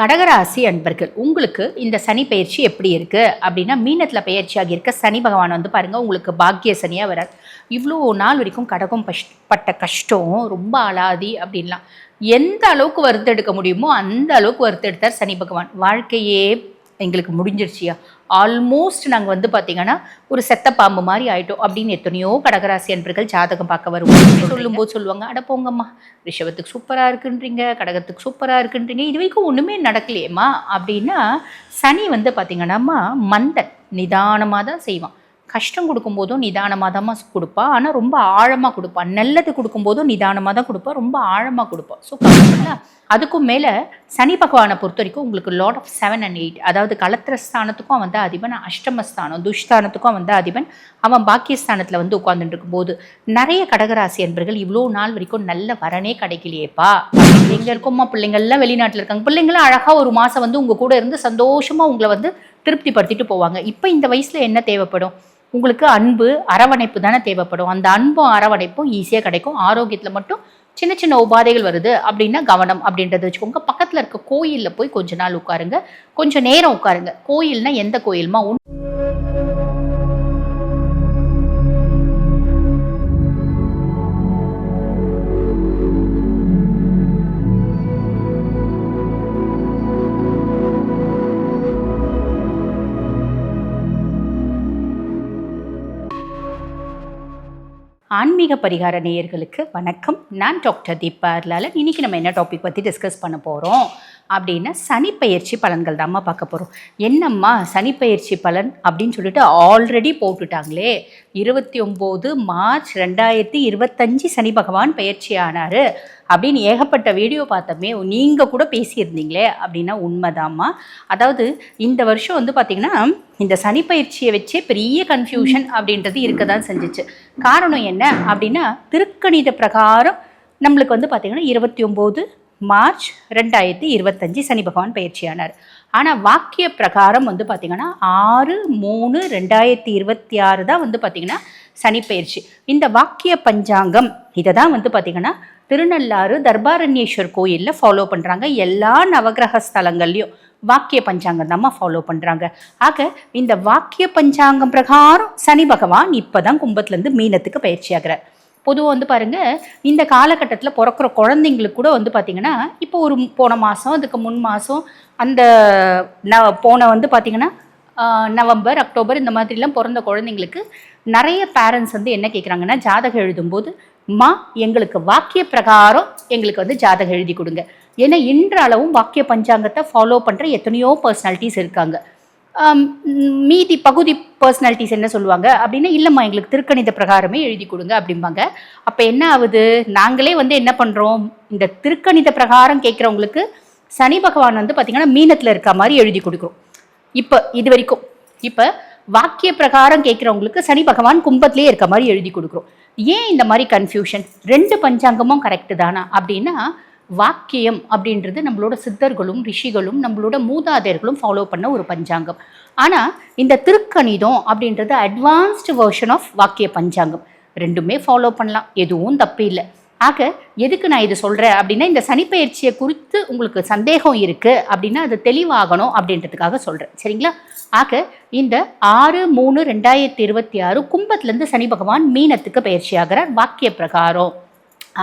கடகராசி அன்பர்கள் உங்களுக்கு இந்த சனி பயிற்சி எப்படி இருக்குது அப்படின்னா மீனத்தில் பயிற்சியாகி இருக்க சனி பகவான் வந்து பாருங்கள் உங்களுக்கு பாக்கிய சனியாக வராது இவ்வளோ நாள் வரைக்கும் கடகம் பஷ் பட்ட கஷ்டம் ரொம்ப அலாதி அப்படின்லாம். எந்த அளவுக்கு வறுத்தெடுக்க முடியுமோ அந்த அளவுக்கு வறுத்தெடுத்தார் சனி பகவான். வாழ்க்கையே எங்களுக்கு முடிஞ்சிருச்சியா? ஆல்மோஸ்ட் நாங்கள் வந்து பார்த்தீங்கன்னா ஒரு செத்த பாம்பு மாதிரி ஆயிட்டோம் அப்படின்னு எத்தனையோ கடகராசி அன்பர்கள் ஜாதகம் பார்க்க வருவோம் சொல்லும்போது சொல்லுவாங்க அட போங்கம்மா ரிஷபத்துக்கு சூப்பராக இருக்குன்றீங்க கடகத்துக்கு சூப்பராக இருக்குன்றீங்க இது வரைக்கும் ஒன்றுமே நடக்கலையேம்மா. அப்படின்னா சனி வந்து பார்த்தீங்கன்னாம்மா மந்தன் நிதானமாக தான் செய்வான். கஷ்டம் கொடுக்கும்போதும் நிதானமாக தான் கொடுப்பா. ஆனால் ரொம்ப ஆழமாக கொடுப்பா. நல்லது கொடுக்கும்போதும் நிதானமாக தான் கொடுப்பா. ரொம்ப ஆழமாக கொடுப்பா. ஸோ அதுக்கும் மேலே சனி பகவானை பொறுத்த வரைக்கும் உங்களுக்கு lord of seven and eight அதாவது கலத்திரஸ்தானத்துக்கும் அவன் வந்து அதிபன். அஷ்டமஸ்தானம் துஷ்தானத்துக்கும் அவன் வந்து அதிபன். அவன் பாக்கியஸ்தானத்தில் வந்து உட்காந்துட்டு இருக்கும்போது நிறைய கடகராசி என்பர்கள் இவ்வளோ நாள் வரைக்கும் நல்ல வரனே கிடைக்கலையேப்பா. பிள்ளைங்க இருக்கோம்மா. பிள்ளைங்கள்லாம் வெளிநாட்டில் இருக்காங்க. பிள்ளைங்களாம் அழகாக ஒரு மாதம் வந்து உங்கள் கூட இருந்து சந்தோஷமாக உங்களை வந்து திருப்திப்படுத்திட்டு போவாங்க. இப்போ இந்த வயசில் என்ன தேவைப்படும்? உங்களுக்கு அன்பு அரவணைப்பு தானே தேவைப்படும். அந்த அன்பும் அரவணைப்பும் ஈஸியாக கிடைக்கும். ஆரோக்கியத்தில் மட்டும் சின்ன சின்ன உபாதைகள் வருது அப்படின்னா கவனம் அப்படின்றத வச்சுக்கோங்க பக்கத்தில் இருக்க கோயிலில் போய் கொஞ்ச நாள் உட்காருங்க. கொஞ்சம் நேரம் உட்காருங்க. கோயில்னா எந்த கோயில்மா? உன் ஆன்மீக பரிகார நேயர்களுக்கு வணக்கம். நான் டாக்டர் தீபா அர்லாலன். இன்னைக்கு நம்ம என்ன டாபிக் பற்றி டிஸ்கஸ் பண்ண போகிறோம் அப்படின்னா சனிப்பெயர்ச்சி பலன்கள் தான்மா பார்க்க போகிறோம் என்னம்மா சனிப்பெயர்ச்சி பலன் அப்படின்னு சொல்லிட்டு ஆல்ரெடி போட்டுட்டாங்களே. இருபத்தி ஒம்பது மார்ச் ரெண்டாயிரத்தி இருபத்தஞ்சி சனி பகவான் பயிற்சி ஆனார். அப்படின்னு ஏகப்பட்ட வீடியோ பார்த்தோமே நீங்கள் கூட பேசியிருந்தீங்களே அப்படின்னா உண்மைதாம்மா. அதாவது இந்த வருஷம் வந்து பார்த்திங்கன்னா இந்த சனி பயிற்சியை வச்சே பெரிய கன்ஃபியூஷன் அப்படின்றது இருக்க தான் செஞ்சிச்சு. காரணம் என்ன அப்படின்னா திருக்கணித பிரகாரம் நம்மளுக்கு வந்து பார்த்திங்கன்னா இருபத்தி ஒம்பது மார்ச் ரெண்டாயிரத்தி இருபத்தஞ்சி சனி பகவான் பயிற்சியானார். ஆனால் வாக்கிய பிரகாரம் வந்து பார்த்திங்கன்னா ஆறு மூணு ரெண்டாயிரத்தி இருபத்தி ஆறு தான் வந்து பார்த்திங்கன்னா சனி பயிற்சி. இந்த வாக்கிய பஞ்சாங்கம் இதை தான் வந்து பார்த்திங்கன்னா திருநள்ளாறு தர்பாரண்யேஸ்வர் கோயிலில் ஃபாலோ பண்ணுறாங்க எல்லா நவகிரக ஸ்தலங்கள்லையும் வாக்கிய பஞ்சாங்கம் தான் ஃபாலோ பண்ணுறாங்க ஆக இந்த வாக்கிய பஞ்சாங்கம் பிரகாரம் சனி பகவான் இப்போ தான் கும்பத்துலேருந்து மீனத்துக்கு பயிற்சி ஆகிறார் பொதுவாக வந்து பாருங்கள் இந்த காலகட்டத்தில் பிறக்கிற குழந்தைங்களுக்கு கூட வந்து பார்த்திங்கன்னா இப்போ ஒரு போன மாதம் அதுக்கு முன் மாதம் அந்த ந போன வந்து பார்த்திங்கன்னா நவம்பர் அக்டோபர் இந்த மாதிரிலாம் பிறந்த குழந்தைங்களுக்கு நிறைய பேரண்ட்ஸ் வந்து என்ன கேட்குறாங்கன்னா ஜாதகம் எழுதும்போது மா எங்களுக்கு வாக்கிய பிரகாரம் எங்களுக்கு வந்து ஜாதகம் எழுதி கொடுங்க. ஏன்னா இன்றளவும் வாக்கிய பஞ்சாங்கத்தை ஃபாலோ பண்ணுற எத்தனையோ பர்சனாலிட்டிஸ் இருக்காங்க. மீதி பகுதி பர்சனாலிட்டிஸ் என்ன சொல்லுவாங்க? அப்படின்னா இல்லைம்மா எங்களுக்கு திருக்கணித பிரகாரமே எழுதி கொடுங்க அப்படிம்பாங்க. அப்போ என்ன ஆகுது? நாங்களே வந்து என்ன பண்ணுறோம் இந்த திருக்கணித பிரகாரம் கேட்குறவங்களுக்கு சனி பகவான் வந்து பார்த்திங்கன்னா மீனத்தில் இருக்க மாதிரி எழுதி கொடுக்குறோம். இப்போ இது வரைக்கும். இப்போ வாக்கிய பிரகாரம் கேட்குறவங்களுக்கு சனி பகவான் கும்பத்திலே இருக்க மாதிரி எழுதி கொடுக்குறோம். ஏன் இந்த மாதிரி கன்ஃபியூஷன் ரெண்டு பஞ்சாங்கமும் கரெக்டு தானா? அப்படின்னா வாக்கியம் அப்படின்றது நம்மளோட சித்தர்களும் ரிஷிகளும் நம்மளோட மூதாதையர்களும் ஃபாலோ பண்ண ஒரு பஞ்சாங்கம். ஆனால் இந்த திருக்கணிதம் அப்படின்றது அட்வான்ஸ்டு வெர்ஷன் ஆஃப் வாக்கிய பஞ்சாங்கம். ரெண்டுமே ஃபாலோ பண்ணலாம். எதுவும் தப்பு இல்லை. ஆக எதுக்கு நான் இது சொல்கிறேன் அப்படின்னா இந்த சனிப்பெயர்ச்சியை குறித்து உங்களுக்கு சந்தேகம் இருக்குது அப்படின்னா அது தெளிவாகணும் அப்படின்றதுக்காக சொல்கிறேன் சரிங்களா? ஆக இந்த ஆறு மூணு ரெண்டாயிரத்தி இருபத்தி ஆறு கும்பத்துலேருந்து சனி பகவான் மீனத்துக்கு பயிற்சி ஆகிறார் வாக்கிய பிரகாரம்.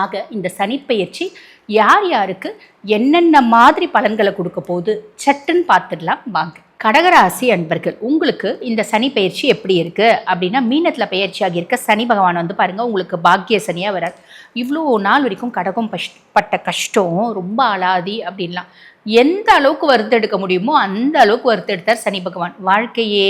ஆக இந்த சனிப்பெயர்ச்சி யார் யாருக்கு என்னென்ன மாதிரி பலன்களை கொடுக்க போகுது? சட்டுன்னு பார்த்துடலாம். வாங்க. கடகராசி அன்பர்கள் உங்களுக்கு இந்த சனி பயிற்சி எப்படி இருக்கு? அப்படின்னா மீனத்தில் பயிற்சியாகி இருக்க சனி பகவான் வந்து பாருங்க உங்களுக்கு பாக்கிய சனியாக வரார். இவ்வளோ நாள் வரைக்கும் கடகம் பஷ் பட்ட கஷ்டம் ரொம்ப அலாதி அப்படின்லாம். எந்த அளவுக்கு வறுத்தெடுக்க முடியுமோ அந்த அளவுக்கு வறுத்தெடுத்தார் சனி பகவான். வாழ்க்கையே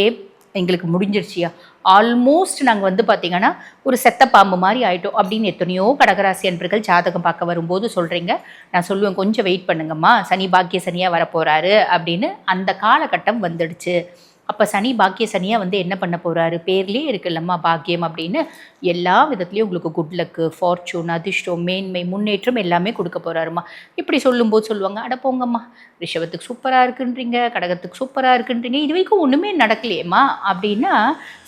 எங்களுக்கு முடிஞ்சிருச்சியா? ஆல்மோஸ்ட் நாங்கள் வந்து பார்த்திங்கன்னா ஒரு செத்த பாம்பு மாதிரி ஆயிட்டோம். அப்படின்னு எத்தனையோ கடகராசி அன்பர்கள் ஜாதகம் பார்க்க வரும்போது சொல்கிறீங்க நான் சொல்லுவேன் கொஞ்சம் வெயிட் பண்ணுங்கம்மா. சனி பாக்கிய சனியாக வரப்போகிறாரு அப்படின்னு அந்த காலகட்டம் வந்துடுச்சு. அப்போ சனி பாக்கிய சனியாக வந்து என்ன பண்ண போகிறாரு பேர்லேயே இருக்குல்லம்மா பாக்கியம் அப்படின்னு எல்லா விதத்துலேயும் உங்களுக்கு குட் லக்கு ஃபார்ச்சூன் அதிர்ஷ்டம் மேன்மை முன்னேற்றம் எல்லாமே கொடுக்க போகிறாருமா இப்படி சொல்லும்போது சொல்லுவாங்க அட போங்கம்மா ரிஷபத்துக்கு சூப்பராக இருக்குன்றீங்க கடகத்துக்கு சூப்பராக இருக்குன்றீங்க இது வரைக்கும் ஒன்றுமே நடக்கலையேம்மா. அப்படின்னா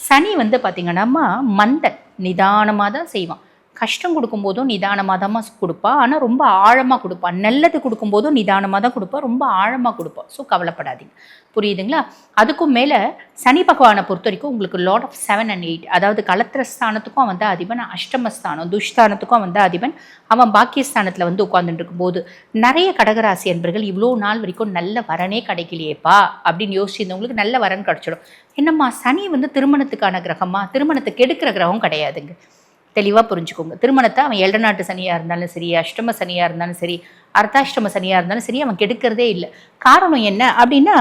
சனி வந்து பார்த்திங்கன்னாம்மா மந்தன் நிதானமாக தான் செய்வான். கஷ்டம் கொடுக்கும்போதும் நிதானமாக தான் கொடுப்பா. ஆனால் ரொம்ப ஆழமாக கொடுப்பா. நல்லது கொடுக்கும்போதும் நிதானமாக தான் கொடுப்பா. ரொம்ப ஆழமாக கொடுப்பா. ஸோ கவலைப்படாதீங்க. புரியுதுங்களா? அதுக்கும் மேலே சனி பகவானை பொறுத்த வரைக்கும் உங்களுக்கு lord of seven and eight அதாவது கலத்திர ஸ்தானத்துக்கும் அவன் தான் அதிபன் அஷ்டமஸ்தானம் துஷ்தானத்துக்கும் அவன் தான் அதிபன். அவன் பாக்கியஸ்தானத்தில் வந்து உட்காந்துட்டு இருக்கும்போது நிறைய கடகராசி அன்பர்கள் இவ்வளோ நாள் வரைக்கும் நல்ல வரனே கிடைக்கலையேப்பா அப்படின்னு யோசிச்சிருந்தவங்களுக்கு நல்ல வரன் கிடச்சிடும். என்னம்மா சனி வந்து திருமணத்துக்கான கிரகமா? திருமணத்தை கெடுக்கிற கிரகம் கிடையாதுங்க. தெளிவாக புரிஞ்சுக்கோங்க. திருமணத்தை அவன் ஏழு நாட்டு சனியாக இருந்தாலும் சரி அஷ்டம சனியாக இருந்தாலும் சரி அர்த்தாஷ்டம சனியாக இருந்தாலும் சரி அவன் கெடுக்கிறதே இல்லை. காரணம் என்ன அப்படின்னா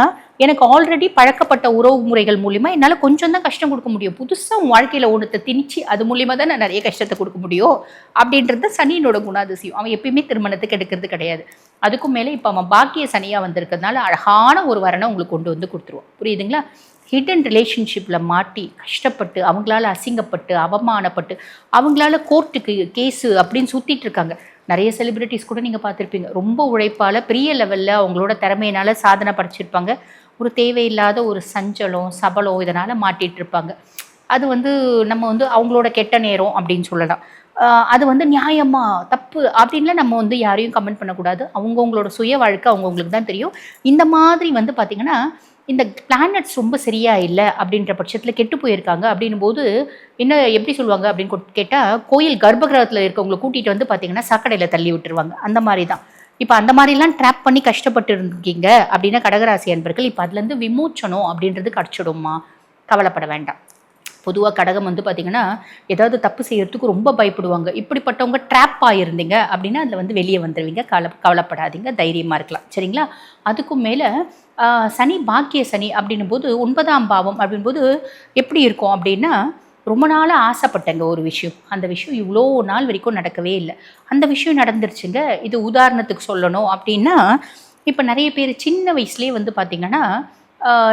எனக்கு ஆல்ரெடி பழக்கப்பட்ட உறவு முறைகள் மூலிமா என்னால் கொஞ்சம் தான் கஷ்டம் கொடுக்க முடியும். புதுசாக உன் வாழ்க்கையில் ஒன்றத்தை திணிச்சு அது மூலிமா தான் நான் நிறைய கஷ்டத்தை கொடுக்க முடியும். அப்படின்றது சனியினோட குணாதிசயம். அவன் எப்பயுமே திருமணத்துக்கு எடுக்கிறது கிடையாது. அதுக்கும் மேலே இப்போ அவன் பாக்கிய சனியாக வந்திருக்கிறதுனால அழகான ஒரு வரனை உங்களுக்கு கொண்டு வந்து கொடுத்துருவான். புரியுதுங்களா? ஹிடன் ரிலேஷன்ஷிப்பில் மாட்டி கஷ்டப்பட்டு அவங்களால அசிங்கப்பட்டு அவமானப்பட்டு அவங்களால கோர்ட்டுக்கு கேஸு அப்படின்னு சுற்றிட்டு இருக்காங்க. நிறைய செலிப்ரிட்டிஸ் கூட நீங்கள் பார்த்துருப்பீங்க. ரொம்ப உழைப்பால் பெரிய லெவலில் அவங்களோட திறமையினால சாதனை படைச்சிருப்பாங்க. ஒரு தேவையில்லாத ஒரு சஞ்சலம் சபலம் இதனால் மாட்டிட்டு இருப்பாங்க. அது வந்து நம்ம வந்து அவங்களோட கெட்ட நேரம் அப்படின்னு சொல்லலாம். அது வந்து நியாயமா தப்பு அப்படின்லாம் நம்ம வந்து யாரையும் கமெண்ட் பண்ணக்கூடாது. அவங்கவுங்களோட சுய வாழ்க்கை அவங்கவுங்களுக்கு தான் தெரியும். இந்த மாதிரி வந்து பார்த்திங்கன்னா இந்த பிளானட்ஸ் ரொம்ப சரியா இல்லை அப்படின்ற பட்சத்தில் கெட்டு போயிருக்காங்க. அப்படின்னும் போது என்ன எப்படி சொல்லுவாங்க அப்படின்னு கேட்டால் கோயில் கர்ப்பகிரகத்தில் இருக்கவங்களை கூட்டிகிட்டு வந்து பார்த்தீங்கன்னா சாக்கடையில் தள்ளி விட்டுருவாங்க. அந்த மாதிரி தான் இப்போ அந்த மாதிரிலாம் ட்ராப் பண்ணி கஷ்டப்பட்டு இருக்கீங்க அப்படின்னா கடகராசி அன்பர்கள் இப்போ அதுலேருந்து விமோச்சனம் அப்படின்றது கிடச்சிடுமா கவலைப்பட வேண்டாம். பொதுவாக கடகம் வந்து பார்த்திங்கன்னா ஏதாவது தப்பு செய்கிறதுக்கு ரொம்ப பயப்படுவாங்க. இப்படிப்பட்டவங்க ட்ராப் ஆகிருந்தீங்க அப்படின்னா அதில் வந்து வெளியே வந்துடுவீங்க கவலை கவலைப்படாதீங்க. தைரியமாக இருக்கலாம். சரிங்களா? அதுக்கும் மேலே சனி பாக்கிய சனி அப்படின்னும் போது ஒன்பதாம் பாவம் அப்படின்போது எப்படி இருக்கும் அப்படின்னா ரொம்ப நாளாக ஆசைப்பட்டேங்க ஒரு விஷயம். அந்த விஷயம் இவ்வளோ நாள் வரைக்கும் நடக்கவே இல்லை. அந்த விஷயம் நடந்துருச்சுங்க. இது உதாரணத்துக்கு சொல்லணும் அப்படின்னா இப்போ நிறைய பேர் சின்ன வயசுலேயே வந்து பார்த்திங்கன்னா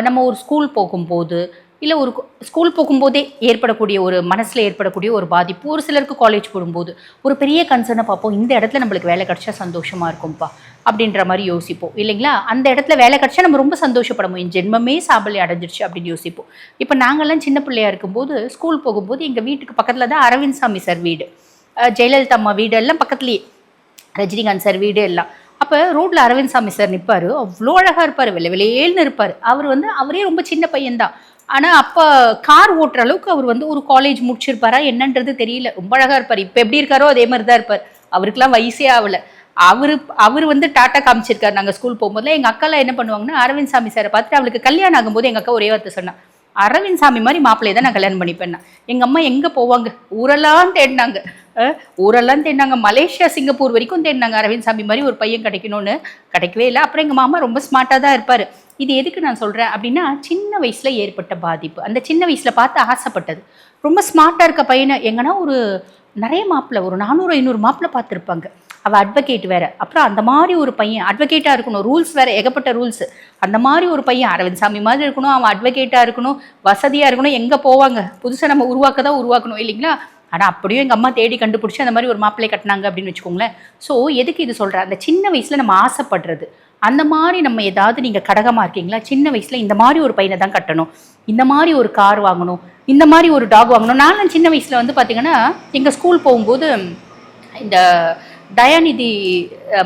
நம்ம ஒரு ஸ்கூல் போகும்போது இல்லை ஒரு ஸ்கூல் போகும்போதே ஏற்படக்கூடிய ஒரு மனசில் ஏற்படக்கூடிய ஒரு பாதிப்பு. ஒரு சிலருக்கு காலேஜ் போடும்போது ஒரு பெரிய கன்சர்னை பார்ப்போம். இந்த இடத்துல நம்மளுக்கு வேலை கிடைச்சா சந்தோஷமாக இருக்கும்ப்பா அப்படின்ற மாதிரி யோசிப்போம். இல்லைங்களா? அந்த இடத்துல வேலை கிடச்சா நம்ம ரொம்ப சந்தோஷப்படணும் என் ஜென்மமே சாபல்யம் அடைஞ்சிருச்சு அப்படின்னு யோசிப்போம். இப்போ நாங்கள்லாம் சின்ன பிள்ளையா இருக்கும்போது ஸ்கூல் போகும்போது எங்கள் வீட்டுக்கு பக்கத்தில் தான் அரவிந்த் சாமி சார் வீடு. ஜெயலலிதா அம்மா வீடு எல்லாம் பக்கத்துலேயே. ரஜினிகாந்த் சார் வீடு எல்லாம். அப்போ ரோட்டில் அரவிந்த் சாமி சார் நிற்பார் அவ்வளோ அழகாக இருப்பார். வெள்ளை வெளியேல்னு இருப்பார். அவர் வந்து அவரே ரொம்ப சின்ன பையன்தான். ஆனால் அப்போ கார் ஓட்டுற அளவுக்கு அவர் வந்து ஒரு காலேஜ் முடிச்சிருப்பாரா என்னன்றது தெரியல. ரொம்ப அழகாக இருப்பார். இப்போ எப்படி இருக்காரோ அதே மாதிரி தான் இருப்பார். அவருக்கெல்லாம் வயசே ஆகலை. அவர் அவர் வந்து டாட்டா காமிச்சிருக்காரு. நாங்கள் ஸ்கூல் போகும்போதுல எங்கள் அக்காலாம் என்ன பண்ணுவாங்கன்னா அரவிந்த் சாமி சாரை பார்த்துட்டு அவளுக்கு கல்யாணம் ஆகும்போது எங்கள் அக்கா ஒரே வார்த்தை சொன்னான் அரவிந்த் சாமி மாதிரி மாப்பிள்ளையை தான் நான் கல்யாணம் பண்ணிப்பேன் எங்கள் அம்மா எங்கே போவாங்க? ஊரெல்லாம் தேடினாங்க. ஊரெல்லாம் தேடினாங்க. மலேசியா சிங்கப்பூர் வரைக்கும் தேடினாங்க. அரவிந்த் சாமி மாதிரி ஒரு பையன் கிடைக்கணும்னு. கிடைக்கவே இல்லை. அப்புறம் எங்கள் மாமா ரொம்ப ஸ்மார்ட்டாக தான் இருப்பார். இது எதுக்கு நான் சொல்கிறேன் அப்படின்னா சின்ன வயசில் ஏற்பட்ட பாதிப்பு. அந்த சின்ன வயசில் பார்த்து ஆசைப்பட்டது. ரொம்ப ஸ்மார்ட்டாக இருக்க பையனை எங்கன்னா ஒரு நிறைய மாப்பிள்ளை ஒரு நானூறு ஐநூறு மாப்பிள்ளை பார்த்துருப்பாங்க. அவள் அட்வொகேட் வேற. அப்புறம் அந்த மாதிரி ஒரு பையன் அட்வொகேட்டாக இருக்கணும். ரூல்ஸ் வேற ஏகப்பட்ட ரூல்ஸ் அந்த மாதிரி ஒரு பையன் அரவிந்த் சாமி மாதிரி இருக்கணும். அவன் அட்வொகேட்டாக இருக்கணும். வசதியாக இருக்கணும். எங்கே போவாங்க? புதுசாக நம்ம உருவாக்க தான் உருவாக்கணும் இல்லைங்களா? ஆனால் அப்படியும் எங்கள் அம்மா தேடி கண்டுபிடிச்சி அந்த மாதிரி ஒரு மாப்பிள்ளை கட்டினாங்க அப்படின்னு வச்சுக்கோங்களேன். ஸோ எதுக்கு இது சொல்கிறேன் அந்த சின்ன வயசில் நம்ம ஆசைப்படுறது. அந்த மாதிரி நம்ம ஏதாவது நீங்கள் கடகமாக இருக்கீங்களா? சின்ன வயசில் இந்த மாதிரி ஒரு பையனை தான் கட்டணும். இந்த மாதிரி ஒரு கார் வாங்கணும். இந்த மாதிரி ஒரு டாக் வாங்கணும். நானும் சின்ன வயசில் வந்து பார்த்தீங்கன்னா எங்கள் ஸ்கூல் போகும்போது இந்த தயாநிதி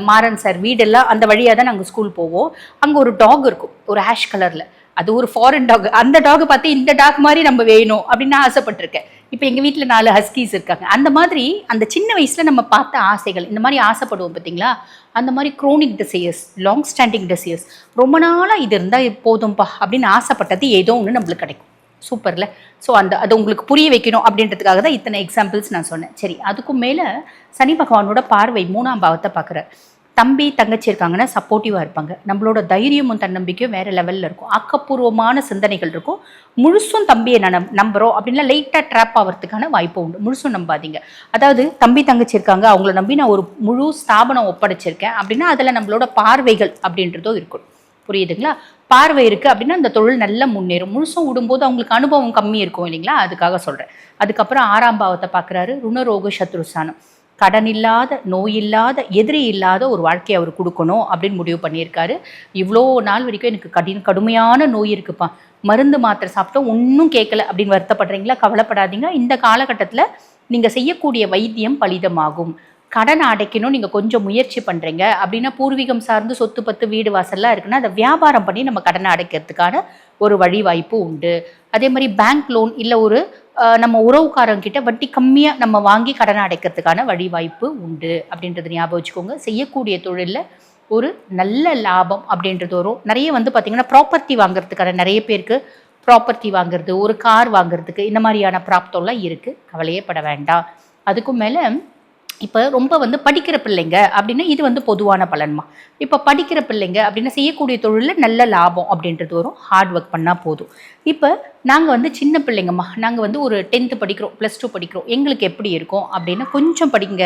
மாறன் சார் வீடெல்லாம் அந்த வழியாக தான் நாங்கள் ஸ்கூல் போவோம். அங்கே ஒரு டாக் இருக்கும். ஒரு ஆஷ் கலரில் அது ஒரு ஃபாரின் டாக் அந்த டாக் பார்த்து இந்த டாக் மாதிரி நம்ம வேணும் அப்படின்னு நான் ஆசைப்பட்டிருக்கேன். இப்போ எங்கள் வீட்டில் நாலு ஹஸ்கீஸ் இருக்காங்க. அந்த மாதிரி அந்த சின்ன வயசில் நம்ம பார்த்த ஆசைகள் இந்த மாதிரி ஆசைப்படுவோம் பார்த்தீங்களா அந்த மாதிரி chronic desires long standing desires ரொம்ப நாளாக இது இருந்தால் போதும்பா அப்படின்னு ஆசைப்பட்டது ஏதோ ஒன்று நம்மளுக்கு கிடைக்கும். சூப்பரில் ஸோ அந்த அது உங்களுக்கு புரிய வைக்கணும் அப்படின்றதுக்காக தான் இத்தனை எக்ஸாம்பிள்ஸ் நான் சொன்னேன். சரி அதுக்கும் மேலே சனி பகவானோட பார்வை மூணாம் பாவத்தை பார்க்குறார். தம்பி தங்கச்சி இருக்காங்கன்னா சப்போர்ட்டிவாக இருப்பாங்க. நம்மளோட தைரியமும் தன்னம்பிக்கையும் வேறு லெவலில் இருக்கும். ஆக்கப்பூர்வமான சிந்தனைகள் இருக்கும். முழுசும் தம்பியை நான் நம்புகிறோம் அப்படின்னா லைட்டாக ட்ராப் ஆகிறதுக்கான வாய்ப்பு உண்டு. முழுசும் நம்பாதீங்க. அதாவது தம்பி தங்கச்சி இருக்காங்க அவங்கள நம்பி நான் ஒரு முழு ஸ்தாபனம் ஒப்படைச்சிருக்கேன் அப்படின்னா அதில் நம்மளோட பார்வைகள் அப்படின்றதும் இருக்கும். புரியுதுங்களா? பார்வை இருக்குது அப்படின்னா அந்த தொழில் நல்லா முன்னேறும். முழுசும் விடும்போது அவங்களுக்கு அனுபவம் கம்மி இருக்கும் இல்லைங்களா? அதுக்காக சொல்கிறேன் அதுக்கப்புறம் ஆறாம் பாவத்தை பார்க்குறாரு. ருணரோக சத்ருசானம் கடன் இல்லாத நோய் இல்லாத எதிரி இல்லாத ஒரு வாழ்க்கையை அவர் கொடுக்கணும் அப்படின்னு முடிவு பண்ணியிருக்காரு. இவ்வளோ நாள் வரைக்கும் எனக்கு கடின கடுமையான நோய் இருக்குப்பா. மருந்து மாத்திரை சாப்பிட்டோம் ஒன்றும் கேட்கல அப்படின்னு வருத்தப்படுறீங்களா? கவலைப்படாதீங்க. இந்த காலகட்டத்தில் நீங்கள் செய்யக்கூடிய வைத்தியம் பலிதமாகும். கடன் அடைக்கணும் நீங்கள் கொஞ்சம் முயற்சி பண்ணுறீங்க அப்படின்னா பூர்வீகம் சார்ந்து சொத்து பத்து வீடு வாசல்லாம் இருக்குன்னா அதை வியாபாரம் பண்ணி நம்ம கடனை அடைக்கிறதுக்கான ஒரு வழி வாய்ப்பு உண்டு. அதே மாதிரி பேங்க் லோன் இல்லை ஒரு நம்ம உறவுக்காரங்கிட்ட வட்டி கம்மியாக நம்ம வாங்கி கடனை அடைக்கிறதுக்கான வழி வாய்ப்பு உண்டு. அப்படின்றது ஞாபகம் வச்சுக்கோங்க. செய்யக்கூடிய தொழிலில் ஒரு நல்ல லாபம் அப்படின்றது வரும். நிறைய வந்து பார்த்திங்கன்னா ப்ராப்பர்ட்டி வாங்குறதுக்கான நிறைய பேருக்கு ப்ராப்பர்ட்டி வாங்குறது ஒரு கார் வாங்குறதுக்கு இந்த மாதிரியான பிராப்தம்லாம் இருக்குது கவலையே பட வேண்டாம். அதுக்கும் மேலே இப்போ ரொம்ப வந்து படிக்கிற பிள்ளைங்க அப்படின்னா இது வந்து பொதுவான பலன்மா. இப்போ படிக்கிற பிள்ளைங்க அப்படின்னா செய்யக்கூடிய தொழிலில் நல்ல லாபம் அப்படின்றது வரும். ஹார்ட் ஒர்க் பண்ணால் போதும். இப்போ நாங்கள் வந்து சின்ன பிள்ளைங்கம்மா. நாங்கள் வந்து ஒரு டென்த்து படிக்கிறோம் ப்ளஸ் டூ படிக்கிறோம். எங்களுக்கு எப்படி இருக்கும் அப்படின்னா கொஞ்சம் படிங்க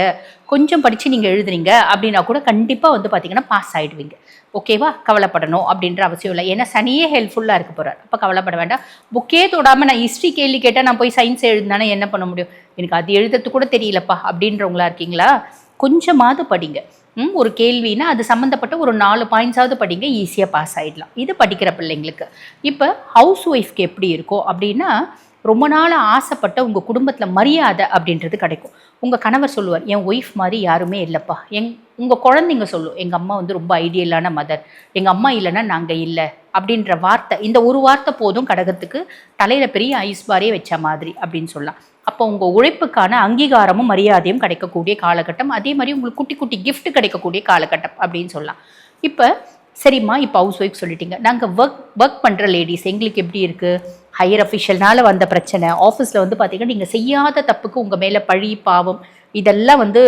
கொஞ்சம் படித்து நீங்கள் எழுதுறீங்க அப்படின்னா கூட கண்டிப்பாக வந்து பார்த்தீங்கன்னா பாஸ் ஆகிடுவீங்க ஓகேவா கவலைப்படணும் அப்படின்ற அவசியம் இல்லை. ஏன்னா சனியே ஹெல்ப்ஃபுல்லாக இருக்க போகிறார் அப்போ கவலைப்பட வேண்டாம். புக்கே தொடாமல் நான் ஹிஸ்ட்ரி கேள்வி கேட்டால் நான் போய் சயின்ஸ் எழுதுனானே என்ன பண்ண முடியும்? எனக்கு அது எழுதுறது கூட தெரியலப்பா அப்படின்றவங்களா இருக்கீங்களா? கொஞ்சமாவது படிங்க. ஒரு கேள்வினா அது சம்மந்தப்பட்ட ஒரு நாலு பாயிண்ட்ஸாவது படிங்க ஈஸியாக பாஸ் ஆகிடலாம் இது படிக்கிற பிள்ளைங்களுக்கு. இப்போ ஹவுஸ் ஒய்ஃப்க்கு எப்படி இருக்கும் அப்படின்னா ரொம்ப நாள் ஆசைப்பட்ட உங்கள் குடும்பத்தில் மரியாதை அப்படின்றது கிடைக்கும். உங்கள் கணவர் சொல்லுவார் என் ஒய்ஃப் மாதிரி யாருமே இல்லைப்பா. எங் உங்கள் குழந்தைங்க சொல்லும் எங்கள் அம்மா வந்து ரொம்ப ஐடியலான மதர் எங்கள் அம்மா இல்லைன்னா நாங்கள் இல்லை. அப்படின்ற வார்த்தை இந்த ஒரு வார்த்தை போதும் கடகத்துக்கு தலையில் பெரிய ஐஸ் பாரே வச்ச மாதிரி அப்படின்னு சொல்லலாம். அப்போ உங்கள் உழைப்புக்கான அங்கீகாரமும் மரியாதையும் கிடைக்கக்கூடிய காலகட்டம் அதே மாதிரி உங்களுக்கு குட்டி குட்டி கிஃப்ட் கிடைக்கக்கூடிய காலகட்டம் அப்படின்னு சொல்லலாம். இப்போ சரிம்மா இப்போ ஹவுஸ் ஒய்ஃப் சொல்லிட்டீங்க. நாங்கள் ஒர்க் ஒர்க் பண்ணுற லேடிஸ் எங்களுக்கு எப்படி இருக்குது ஹையர் அஃபிஷியல்னால வந்த பிரச்சனை. ஆஃபீஸில் வந்து பார்த்தீங்கன்னா நீங்கள் செய்யாத தப்புக்கு உங்கள் மேலே பழி பாவம் இதெல்லாம் வந்து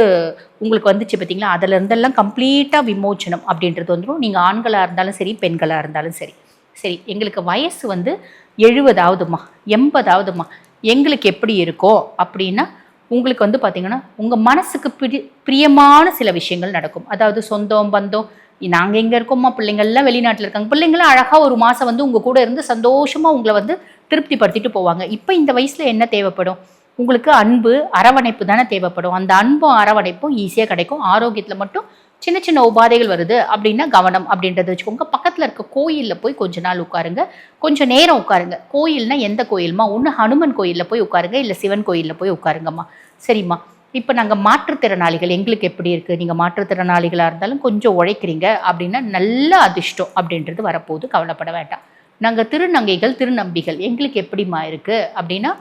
உங்களுக்கு வந்துச்சு பார்த்தீங்களா? அதில் இருந்தெல்லாம் கம்ப்ளீட்டாக விமோச்சனம் அப்படின்றது வந்துடும் நீங்கள் ஆண்களாக இருந்தாலும் சரி பெண்களாக இருந்தாலும் சரி. சரி எங்களுக்கு வயசு வந்து எழுபதாவதுமா எண்பதாவதுமா? எங்களுக்கு எப்படி இருக்கோ அப்படின்னா உங்களுக்கு வந்து பார்த்தீங்கன்னா உங்கள் மனசுக்கு பிடி பிரியமான சில விஷயங்கள் நடக்கும். அதாவது சொந்தம் பந்தம். நாங்கள் எங்கே இருக்கோம்மா பிள்ளைங்கள்லாம் வெளிநாட்டில் இருக்காங்க. பிள்ளைங்களாம் அழகாக ஒரு மாதம் வந்து உங்கள் கூட இருந்து சந்தோஷமாக உங்களை வந்து திருப்திப்படுத்திட்டு போவாங்க. இப்போ இந்த வயசில் என்ன தேவைப்படும்? உங்களுக்கு அன்பு அரவணைப்பு தானே தேவைப்படும். அந்த அன்பும் அரவணைப்பும் ஈஸியாக கிடைக்கும். ஆரோக்கியத்தில் மட்டும் சின்ன சின்ன உபாதைகள் வருது அப்படின்னா கவனம் அப்படின்றத வச்சுக்கோங்க பக்கத்தில் இருக்க கோயிலில் போய் கொஞ்ச நாள் உட்காருங்க. கொஞ்சம் நேரம் உட்காருங்க. கோயில்னா எந்த கோயில்மா? ஒன்று ஹனுமன் கோயிலில் போய் உட்காருங்க. இல்லை சிவன் கோயிலில் போய் உட்காருங்கம்மா. சரிம்மா. இப்போ நாங்கள் மாற்றுத்திறனாளிகள் எங்களுக்கு எப்படி இருக்குது நீங்கள் மாற்றுத்திறனாளிகளாக இருந்தாலும் கொஞ்சம் உழைக்கிறீங்க அப்படின்னா நல்ல அதிர்ஷ்டம் அப்படின்றது வரப்போகுது. கவலைப்பட வேண்டாம். நாங்கள் திருநங்கைகள் திருநம்பிகள் எங்களுக்கு எப்படிம்மா இருக்குது அப்படின்னா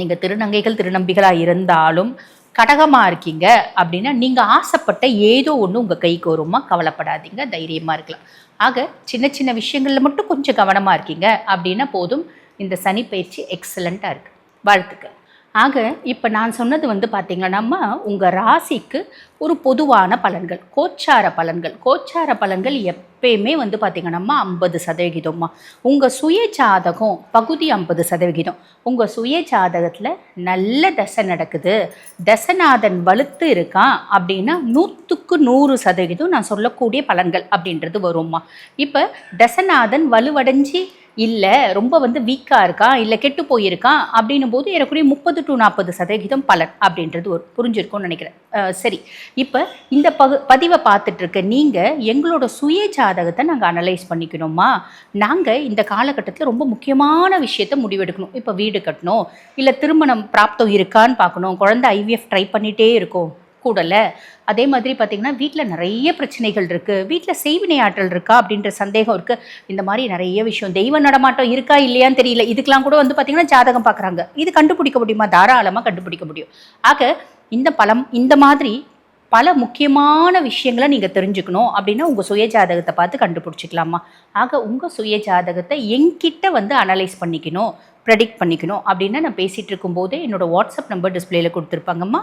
நீங்கள் திருநங்கைகள் திருநம்பிகளாக இருந்தாலும் கடகமாக இருக்கீங்க அப்படின்னா நீங்கள் ஆசைப்பட்ட ஏதோ ஒன்று உங்கள் கைக்கு வருமா கவலைப்படாதீங்க தைரியமாக இருக்கலாம். ஆக சின்ன சின்ன விஷயங்களில் மட்டும் கொஞ்சம் கவனமாக இருக்கீங்க அப்படின்னா போதும். இந்த சனி பயிற்சி எக்ஸலண்ட்டாக இருக்குது வாழ்த்துக்கள். ஆக இப்போ நான் சொன்னது வந்து பார்த்தீங்கன்னா உங்கள் ராசிக்கு ஒரு பொதுவான பலன்கள் கோச்சார பலன்கள். கோச்சார பலன்கள் எப்பயுமே வந்து பார்த்தீங்கன்னா ஐம்பது சதவிகிதம்மா. உங்கள் சுய ஜாதகம் பகுதி ஐம்பது சதவிகிதம். உங்கள் சுய ஜாதகத்தில் நல்ல தசை நடக்குது. தசநாதன் வலுத்து இருக்கான் அப்படின்னா நூற்றுக்கு நூறு சதவிகிதம் நான் சொல்லக்கூடிய பலன்கள் அப்படின்றது வரும்மா. இப்போ தசநாதன் வலுவடைஞ்சி இல்லை ரொம்ப வந்து வீக்காக இருக்கா இல்லை கெட்டு போயிருக்கான் அப்படின்னும் போது ஏறக்குறைய முப்பது டு நாற்பது சதவிகிதம் பலன் அப்படின்றது ஒரு புரிஞ்சிருக்கும்னு நினைக்கிறேன். சரி. இப்போ இந்த பகு பதிவை பார்த்துட்ருக்க நீங்கள் எங்களோட சுய ஜாதகத்தை நாங்கள் அனலைஸ் பண்ணிக்கணுமா? நாங்கள் இந்த காலகட்டத்தில் ரொம்ப முக்கியமான விஷயத்த முடிவெடுக்கணும். இப்போ வீடு கட்டணும் இல்லை திருமணம் பிராப்தம் இருக்கான்னு பார்க்கணும் குழந்தை ஐவிஎஃப் ட்ரை பண்ணிகிட்டே இருக்கோம். கூடலை. அதே மாதிரி பார்த்திங்கன்னா வீட்டில் நிறைய பிரச்சனைகள் இருக்குது வீட்டில் செய்வினை ஆற்றல் இருக்கா அப்படின்ற சந்தேகம் இருக்குது இந்த மாதிரி நிறைய விஷயம். தெய்வ நடமாட்டம் இருக்கா இல்லையான்னு தெரியல. இதுக்கெலாம் கூட வந்து பார்த்திங்கன்னா ஜாதகம் பார்க்குறாங்க இது கண்டுபிடிக்க முடியுமா? தாராளமாக கண்டுபிடிக்க முடியும். ஆக இந்த பலம் இந்த மாதிரி பல முக்கியமான விஷயங்களை நீங்கள் தெரிஞ்சுக்கணும் அப்படின்னா உங்கள் சுய ஜாதகத்தை பார்த்து கண்டுபிடிச்சிக்கலாமா? ஆக உங்கள் சுய ஜாதகத்தை எங்கிட்ட வந்து அனலைஸ் பண்ணிக்கணும் ப்ரெடிக்ட் பண்ணிக்கணும் அப்படின்னா நான் பேசிகிட்டு இருக்கும்போது என்னோடய வாட்ஸ்அப் நம்பர் டிஸ்பிளேயில் கொடுத்துருப்பாங்கம்மா.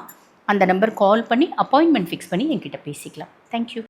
அந்த நம்பர் கால் பண்ணி அப்பாயின்மெண்ட் ஃபிக்ஸ் பண்ணி என்கிட்ட பேசிக்கலாம். தேங்க்யூ